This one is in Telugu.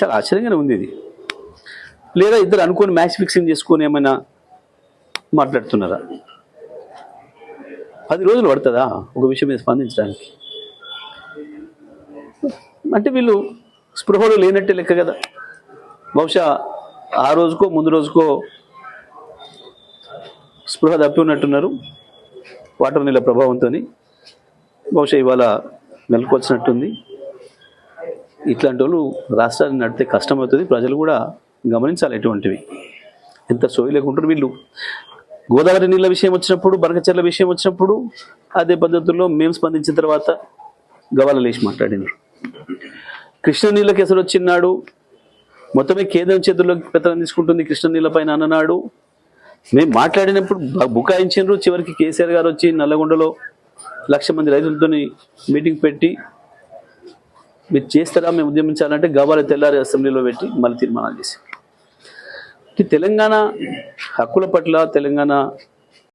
చాలా ఆశ్చర్యంగానే ఉంది ఇది. లేదా ఇద్దరు అనుకొని మ్యాచ్ ఫిక్సింగ్ చేసుకొని ఏమైనా మాట్లాడుతున్నారా? పది రోజులు పడుతుందా ఒక విషయం మీద స్పందించడానికి? అంటే వీళ్ళు స్పృహలో లేనట్టే లెక్క కదా. బహుశా ఆ రోజుకో ముందు రోజుకో స్పృహ తప్పి ఉన్నట్టున్నారు. వాటర్ నీళ్ళ ప్రభావంతో బహుశా ఇవాళ నెలకొచ్చినట్టుంది. ఇట్లాంటి వాళ్ళు రాష్ట్రాన్ని నడితే కష్టమవుతుంది. ప్రజలు కూడా గమనించాలి ఎటువంటివి. ఎంత సోయి లేకుంటారు వీళ్ళు. గోదావరి నీళ్ళ విషయం వచ్చినప్పుడు బనకచెర్ల విషయం వచ్చినప్పుడు అదే పద్ధతుల్లో మేము స్పందించిన తర్వాత గవాల లేచి మాట్లాడినారు. కృష్ణ నీళ్ళ కేసులు వచ్చినాడు మొత్తమే కేంద్రం చేతుల్లోకి పెత్తనం తీసుకుంటుంది కృష్ణ నీళ్ళ పైన అన్ననాడు. మేము మాట్లాడినప్పుడు బ- బుకాయించారు చివరికి కేసీఆర్ గారు వచ్చి నల్లగొండలో లక్ష మంది రైతులతో మీటింగ్ పెట్టి మీరు చేస్తారా మేము ఉద్యమించాలంటే గవాల తెల్లారి అసెంబ్లీలో పెట్టి మళ్ళీ తీర్మానాలు చేసి. ఈ తెలంగాణ హక్కుల పట్ల తెలంగాణ